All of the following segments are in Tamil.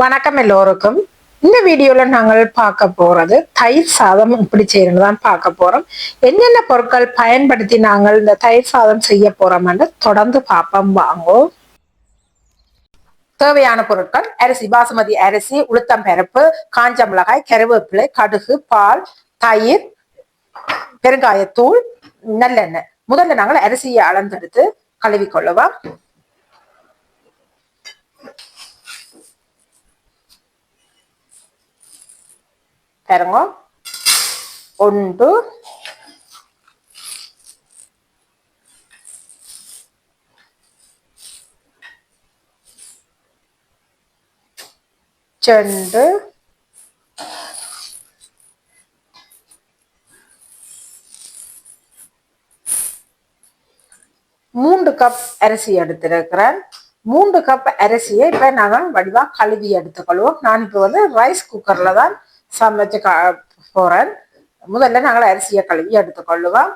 வணக்கம் எல்லோருக்கும். இந்த வீடியோல நாங்கள் பார்க்க போறது தயிர் சாதம் இப்படி செய்யணும் தான் பார்க்க போறோம். என்னென்ன பொருட்கள் பயன்படுத்தி நாங்கள் இந்த தயிர் சாதம் செய்ய போறோம்னு தொடர்ந்து பார்ப்போம். வாங்குவோம் தேவையான பொருட்கள் அரிசி பாசுமதி அரிசி உளுத்தம் பருப்பு காஞ்ச மிளகாய் கருவேப்பிலை கடுகு பால் தயிர் பெருங்காயத்தூள் நல்லெண்ணெய். முதல்ல நாங்கள் அரிசியை அளந்தெடுத்து கழுவி கொள்ளுவோம் பாருங்க. ஒன்று ரெண்டு மூன்று கப் அரிசி எடுத்திருக்கிறேன். மூன்று கப் அரிசியை இப்ப நாங்கள் வடிவா கழுவி எடுத்துக்கொள்வோம். நான் இப்ப வந்து ரைஸ் குக்கர்ல தான் சமைச்சு க போகிறேன் முதல்ல நாங்கள் அரிசியை கழுவி எடுத்துக்கொள்ளுவோம்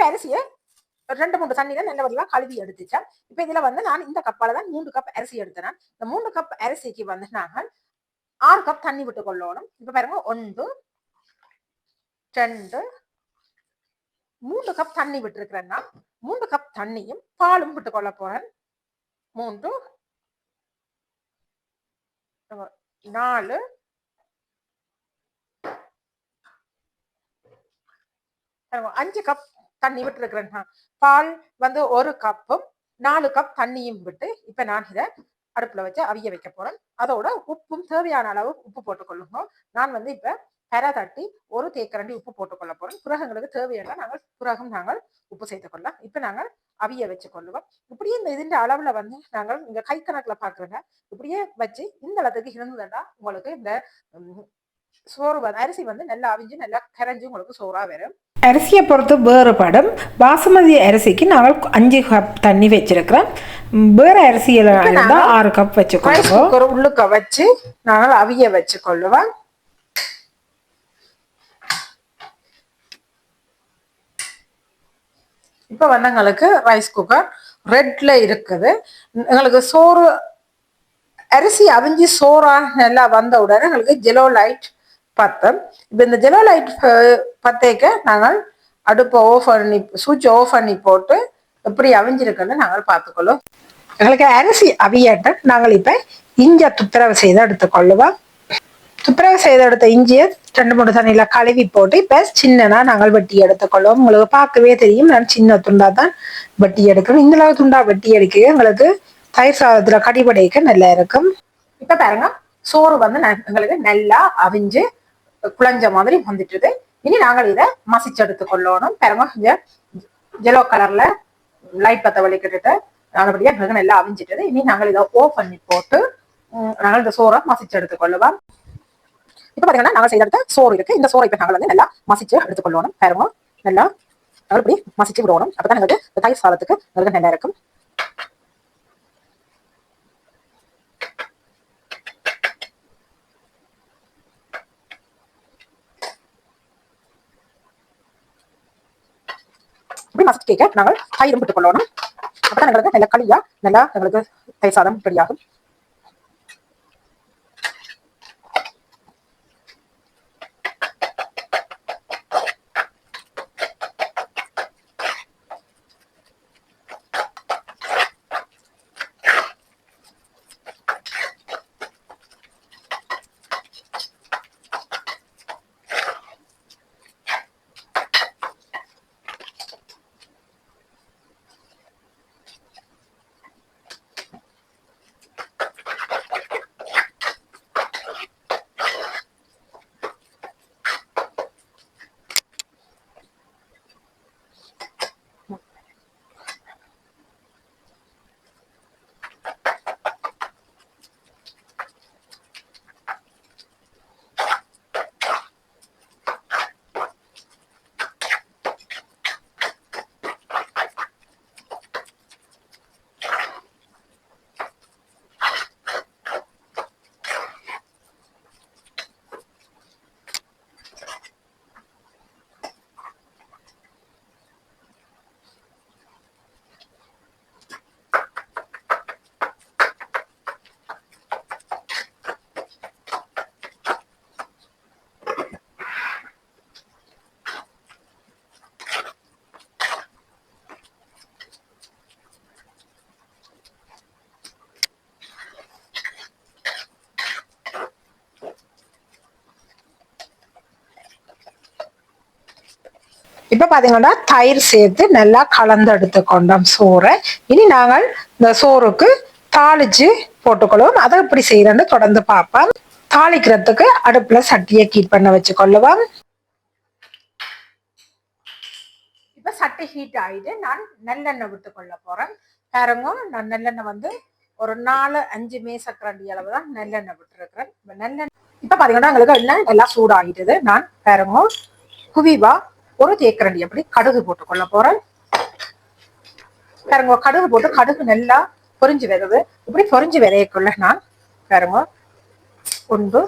இப்போ அரிசியை ரெண்டு மூணு தண்ணியில நல்ல வடிவா கழுவி எடுத்துச்சேன் இப்போ இதுல வந்து நான் இந்த கப்பால தான் மூன்று கப் அரிசி எடுத்தேன் இந்த மூன்று கப் அரிசிக்கு வந்து நாங்கள் ஆறு கப் தண்ணி விட்டு கொள்ளணும். இப்போ பாருங்க ஒன்று ரெண்டு மூன்று கப் தண்ணி விட்டுருக்கிறேன்னா மூன்று கப் தண்ணியும் பாலும் விட்டு கொள்ள போறேன். மூன்று நாலு அஞ்சு கப் தண்ணி விட்டு இருக்கிறேன் பால் வந்து ஒரு கப்பும் நாலு கப் தண்ணியும் விட்டு இப்ப நான் இதை அடுப்புல வச்சு அவிய வைக்க போறேன். அதோட உப்பும் தேவையான அளவு உப்பு போட்டுக்கொள்ளுங்க. நான் வந்து இப்ப பெற தட்டி ஒரு தேக்கரண்டி உப்பு போட்டுக்கொள்ள போறோம் புரகங்களுக்கு தேவையான நாங்கள் புரகம் நாங்கள் உப்பு சேர்த்துக் கொள்ளலாம் இப்ப நாங்கள் அவிய வச்சு கொள்ளுவோம் இப்படியே இந்த இதுன்ற அளவுல வந்து நாங்கள் இங்க கை கணக்குல பாக்குறோங்க. இப்படியே வச்சு இந்த அளத்துக்கு இருந்ததுன்னா உங்களுக்கு இந்த சோறு அரிசி வந்து நல்லா அவிஞ்சு நல்லா கரைஞ்சு உங்களுக்கு சோறா வரும். அரிசியை பொறுத்து வேறுபடும் பாசுமதி அரிசிக்கு நாங்கள் அஞ்சு கப் தண்ணி வச்சிருக்கிறோம். வேறு அரிசியில் இருந்தால் ஆறு கப் குக்கர் உள்ளுக்க வச்சு நாங்கள் அவிய வச்சு கொள்ளுவோம். இப்ப வந்து எங்களுக்கு ரைஸ் குக்கர் ரெட்ல இருக்குது. எங்களுக்கு சோறு அரிசி அவிஞ்சு சோறா நல்லா வந்த உடனே எங்களுக்கு ஜெலோ லைட் பத்தம் இப்போ இந்த ஜெலோ லைட் பத்தேக்க நாங்கள் அடுப்பை ஓஃப் பண்ணி சுவிட்ச் ஆஃப் பண்ணி போட்டு எப்படி அவிஞ்சிருக்குன்னு நாங்கள் பார்த்துக்கொள்ளும். எங்களுக்கு அரிசி அவியட்ட நாங்கள் இப்போ இஞ்சி துப்புரவு செய்து எடுத்துக்கொள்ளுவோம் துப்புரவு செய்து எடுத்த இஞ்சியை ரெண்டு மூணு தண்ணியில கழுவி போட்டு இப்ப சின்னனா நாங்கள் வெட்டி எடுத்துக்கொள்ளுவோம் உங்களுக்கு பார்க்கவே தெரியும் நான் சின்ன துண்டா தான் வெட்டி எடுக்கணும். இந்த அளவு துண்டா வெட்டி எடுக்க எங்களுக்கு தயிர் சாதத்துல கடிபடைக்க நல்லா இருக்கும். இப்ப பாருங்க சோறு வந்து எங்களுக்கு நல்லா அவிஞ்சு குழஞ்ச மாதிரி வந்துட்டுது. இனி நாங்கள் இதை மசிச்சு கொள்ளணும் பாருங்க கொஞ்சம் ஜெலோ கலர்ல லைட் பத்த வலிக்கிட்டு நல்லபடியா மிக எல்லாம் அவிஞ்சிட்டது. இனி நாங்கள் இதை ஓ பண்ணி போட்டு நாங்கள் இந்த சோறை மசிச்சு எடுத்துக்கொள்ளுவோம் இப்ப பாத்தீங்கன்னா நாங்கள் செய்த எடுத்த சோறு இருக்கு. இந்த சோறை இப்ப நாங்கள் வந்து நல்லா மசிச்சு எடுத்துக்கொள்ளணும். பாருங்க நல்லா மறுபடியும் மசிச்சு விடணும். அப்பதான் எங்களுக்கு தயிர் சாதத்துக்கு நல்லா இருக்கும் இப்படி மசிச்சு கேட்க நாங்கள் தயிரும் போட்டுக் கொள்ளணும். அப்பதான் எங்களுக்கு நல்ல களியா நல்லா எங்களுக்கு தயிர் சாதம் ரெடியாகும். இப்ப பாத்தீங்கன்னா தயிர் சேர்த்து நல்லா கலந்து எடுத்துக்கொண்டோம் சோறை. இனி நாங்கள் இந்த சோறுக்கு தாளிச்சு போட்டுக்கொள்வோம். அதை எப்படி செய்யறேன்னு தொடர்ந்து பார்ப்போம். தாளிக்கிறதுக்கு அடுப்புல சட்டியை கீட் பண்ண வச்சு கொள்ளுவோம் இப்ப சட்டை ஹீட் ஆயிட்டு நான் நல்லெண்ணெய் விட்டு கொள்ள போறேன். பாருங்க நான் நல்லெண்ணெய் வந்து ஒரு நாலு அஞ்சு மேசக்கரண்டி அளவு தான் நல்லெண்ணெய் விட்டுருக்கிறேன் இப்ப நல்லெண்ணெய் இப்ப பாத்தீங்கன்னா எங்களுக்கு எண்ணெய் எல்லாம் சூடாகிட்டது நான் பாருங்க குவிவா ஒரு தேக்கரண்டி அப்படி கடுகு போட்டு கொள்ள போறேன். பாருங்க கடுகு போட்டு கடுகு நல்லா பொறிஞ்சு வருது. இப்படி பொறிஞ்சு விதையக்குள்ள நான் பாருங்க ஒன்று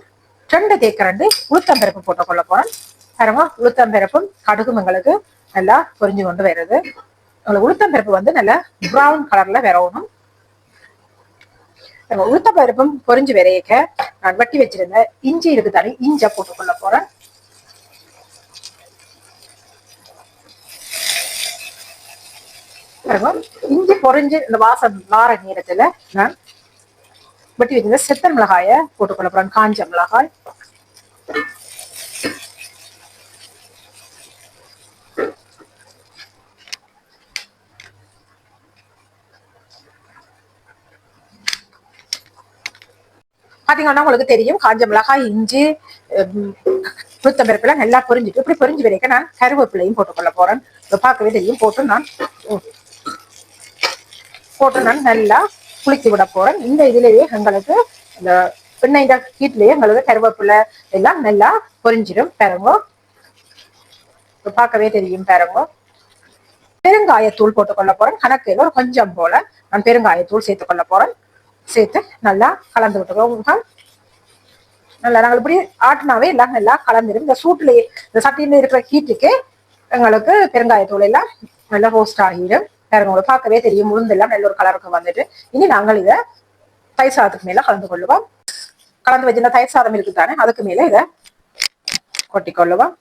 ரெண்டு தேக்கரண்டு உளுத்தம்பருப்பு போட்டு கொள்ள போறேன். பாருங்க உளுத்தம்பருப்பும் கடுகும் எங்களுக்கு நல்லா பொறிஞ்சு கொண்டு வருது. உங்களுக்கு உளுத்தம்பருப்பு வந்து நல்லா ப்ரௌன் கலர்ல வரணும். உளுத்தம்பருப்பும் பொரிஞ்சு விரையக்க நான் வெட்டி வச்சிருந்தேன் இஞ்சி இருக்கு தானே இஞ்சை போட்டு கொள்ள போறேன். பாருங்க இஞ்சி பொறிஞ்சு இந்த வாசம் வார நேரத்துல நான் வெட்டி வச்சிருந்த செத்தன் மிளகாய போட்டுக்கொள்ள போறேன். காஞ்ச மிளகாய். பாத்தீங்கன்னா உங்களுக்கு தெரியும் காஞ்ச மிளகாய் இஞ்சி உளுத்தம்பருப்புலாம் நல்லா பொரிஞ்சுட்டு இப்படி பொரிஞ்சு வரைக்கும் நான் கருவேப்பிலையும் போட்டுக்கொள்ள போறேன். பார்க்கவே தெரியும் போட்டு நான் போட்டு நான் நல்லா குளிக்க விட போறேன். இந்த இதுலயே எங்களுக்கு இந்த எண்ணெய் ஹீட்லயே எங்களுக்கு கருவேப்பிலை எல்லாம் நல்லா பொரிஞ்சிடும். பாருங்க. பார்க்கவே தெரியும் பாருங்க. பெருங்காயத்தூள் போட்டுக்கொள்ள போறேன். கணக்கு ஒரு கொஞ்சம் போல. நான் பெருங்காயத்தூள் சேர்த்துக்கொள்ள போறேன். சேர்த்து நல்லா கலந்து விட்டுக்கோங்க நல்லா நாங்கள் இப்படி ஆட்டினாவே எல்லாம் நல்லா கலந்துடும் இந்த சூட்லயே இந்த சட்டியில இருக்கிற ஹீட்டுக்கு எங்களுக்கு பெருங்காயத்தூள் எல்லாம் நல்லா ரோஸ்ட் ஆகிடும். பாருங்க உங்களுக்கு பார்க்கவே தெரியும். முழுந்தெல்லாம் எல்லாம் நல்ல ஒரு கலருக்கு வந்துட்டு. இனி நாங்கள் இதை தயிர் சாதத்துக்கு மேல கலந்து கொள்ளுவோம். கலந்து வச்சிருந்த தயிர் சாதம் இருக்கு தானே அதுக்கு மேல இதை கொட்டி கொள்ளுவோம்.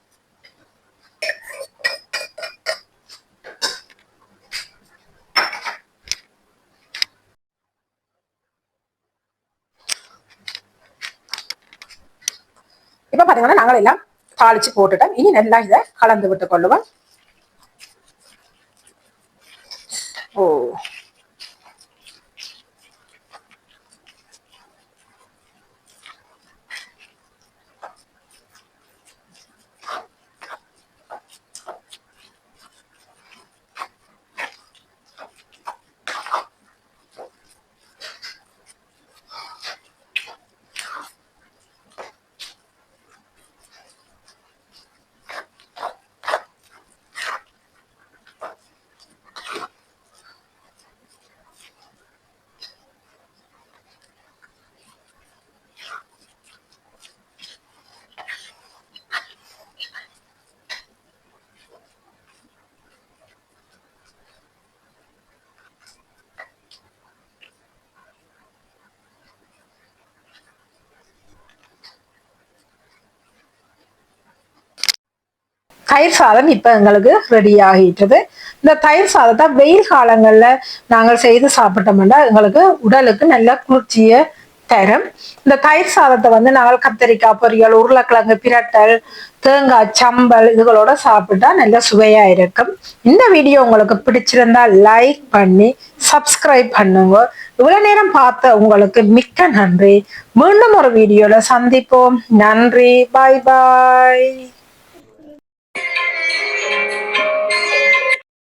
இப்ப பாத்தீங்கன்னா நாங்கள் எல்லாம் தாளிச்சு போட்டுட்டோம். இனி நல்லா இதை கலந்து விட்டு கொள்ளுவோம். ஓ தயிர் சாதம் இப்போ எங்களுக்கு ரெடி ஆகிட்டது இந்த தயிர் சாதத்தை வெயில் காலங்களில் நாங்கள் செய்து சாப்பிட்டோம்னா எங்களுக்கு உடலுக்கு நல்ல குளிர்ச்சியை தரும். இந்த தயிர் சாதத்தை வந்து நாங்கள் கத்தரிக்காய் பொரியல் உருளைக்கிழங்கு பிரட்டல் தேங்காய் சம்பல் இதுகளோட சாப்பிட்டா நல்ல சுவையா இருக்கும். இந்த வீடியோ உங்களுக்கு பிடிச்சிருந்தா லைக் பண்ணி சப்ஸ்கிரைப் பண்ணுங்க. இவ்வளவு நேரம் பார்த்த உங்களுக்கு மிக்க நன்றி. மீண்டும் ஒரு வீடியோல சந்திப்போம். நன்றி. பாய் பாய்